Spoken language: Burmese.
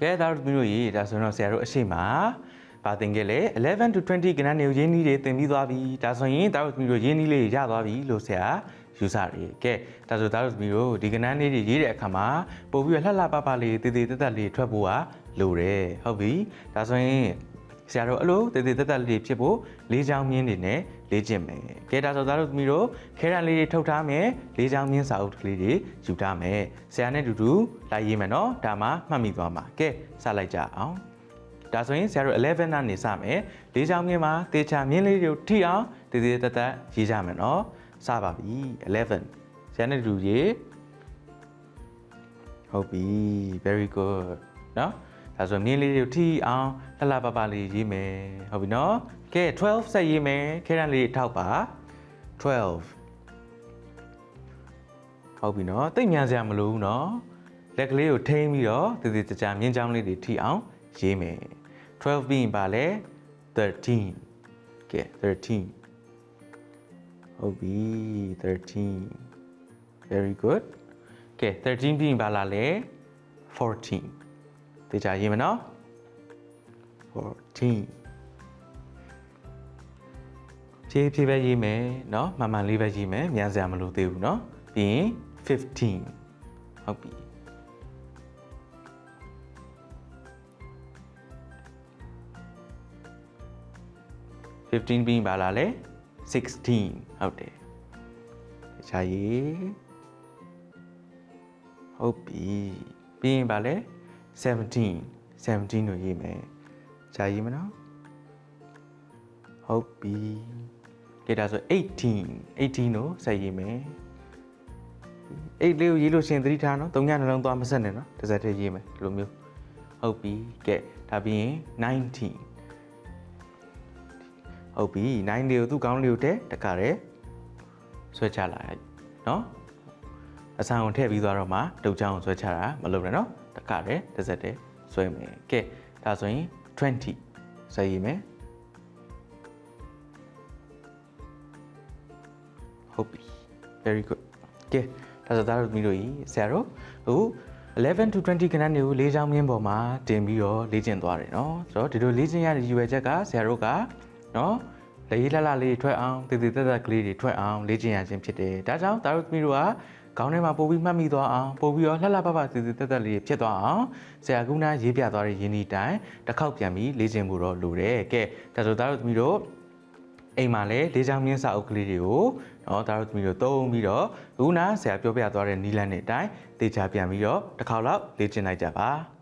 ကဲဒါတို့သမီးတို့ရေဒါဆိုတော့ဆရာတို့အရှိမပါသင်ခဲ့လေ11 to 20ကဏ္ဍနေကိုရင်းနှီးတွေသင်ပြီးသွားပြီဒါဆိုရင်ဒါတို့သမီးတို့ရင်းနှီးလေးရသွားပြီလို့ဆရာယူဆရကဲဒါဆိုဒါတို့သမီးတို့ဒီကဏ္ဍလေးတွေရေးတဲ့အခါမှာပို့ပြီးလှလှပပလေးတည်တည်တက်တက်လေးထွက်ဖို့ကလိုတယ်ဟုတ်ပြီဒါဆိုရင် ဆရာတို့အလိုတည်တည်တက်တက်လေးဖြစ်ဖို့လေးချောင်းမြင်းတွေနဲ့လေးကျင့်မယ်ကဲဒါဆိုဒါတို့သမီးတို့ခဲရန်လေးတွေထုတ်ထားမယ်လေးချောင်းမြင်းစာအုပ်ကလေးတွေယူထားမယ်ဆရာနဲ့အတူတူလိုက်ရေးမယ်နော်ဒါမှမှတ်မိသွားမှာကဲစလိုက်ကြအောင်ဒါဆိုရင်ဆရာတို့11ကနေစမယ်လေးချောင်းမြင်းမှာတေချာမြင်းလေးတွေကိုထိအောင်တည်တည်တက်တက်ရေးကြမယ်နော်စပါပြီ11ဆရာနဲ့အတူတူရေးဟုတ်ပြီ very good နော် ဒါဆိုမြင်းလေးတွေကိုထိအောင်လှလှပပလေးရေးမယ်ဟုတ်ပြီနော်ကဲ12ဆက်ရေးမယ်ခဲရန်လေးထောက်ပါ12ဟုတ်ပြီနော်တိတ်မြန်စရာမလိုဘူးနော်လက်ကလေးကိုထိန်းပြီးတော့တည်တည်ကြကြမြင်းချောင်းလေးတွေထိအောင်ရေးမယ်12ပြီးရင်ပါလဲ13ကဲ13ဟုတ်ပြီ13 very good ကဲ13ပြီးရင်ပါလာလဲ14 သေချာရေးမနော်14ဖြည်းဖြည်းပဲရေးမယ်နော်မှန်မှန်လေးပဲရေးမယ်မြန်စရာမလိုသေးဘူးနော်ပြီးရင်15ဟုတ်ပြီ15ပြီးပါလားလေ16ဟုတ်တယ်တခြားရေဟုတ်ပြီပြီးရင်ပါလဲ 17 17ကိုရေးမယ်ဂျာရေးမနော်ဟုတ်ပြီကဲဒါဆို18 18ကိုဆက်ရေးမယ်8လေးကိုရေးလို့ရှရင်သတိထားနော်၃ညနှလုံးသွားမဆက်နဲ့နော်တစ်စက်တည်းရေးမယ်ဒီလိုမျိုးဟုတ်ပြီကဲဒါပြီးရင်19ဟုတ်ပြီ9လေးကိုသူ့ကောင်းလေးကိုတဲတခါတည်းဆွဲချလိုက်နော် အဆန်ကိုထည့်ပြီးသွားတော့မှတုတ်ချောင်းကိုဆွဲချတာမလုပ်နဲ့နော်တခါတည်းတစ်စက်တည်းဆွဲမယ်ကဲဒါဆိုရင်20ဆက်ရည်မယ်ဟုတ်ပြီ very good ကဲဒါဆိုသားတို့မိတို့ကြီးဆရာတို့ဟို11 to 20ခန်းတွေကိုလေးချောင်းမြင်းပေါ်မှာတင်ပြီးတော့လေ့ကျင့်သွားတယ်နော်ဆိုတော့ဒီလိုလေ့ကျင့်ရတဲ့ရည်ရွယ်ချက်ကဆရာတို့ကနော်လေးလှလှလေးထွက်အောင်တည်တည်တက်တက်ကလေးတွေထွက်အောင်လေ့ကျင့်ရခြင်းဖြစ်တယ်ဒါကြောင့်သားတို့မိတို့က ခေါင်းထဲမှာပို့ပြီးမှတ်မိသွားအောင်ပို့ပြီးတော့လှလှပပစီစီတက်တက်လေးဖြစ်သွားအောင်ဆရာကုနာရေးပြသွားတဲ့ယင်းဒီတိုင်းတစ်ခေါက်ပြန်ပြီးလေ့ကျင့်ဖို့တော့လိုတယ်ကဲဒါဆိုသားတို့သမီးတို့အိမ်မှာလည်းလေးချောင်းမြင်းစာအုပ်ကလေးတွေကိုနော်ဒါတို့သမီးတို့သုံးပြီးတော့ခုနဆရာပြောပြသွားတဲ့နီလန်းတွေအတိုင်းတေချာပြန်ပြီးတော့တစ်ခေါက်လောက်လေ့ကျင့်လိုက်ကြပါ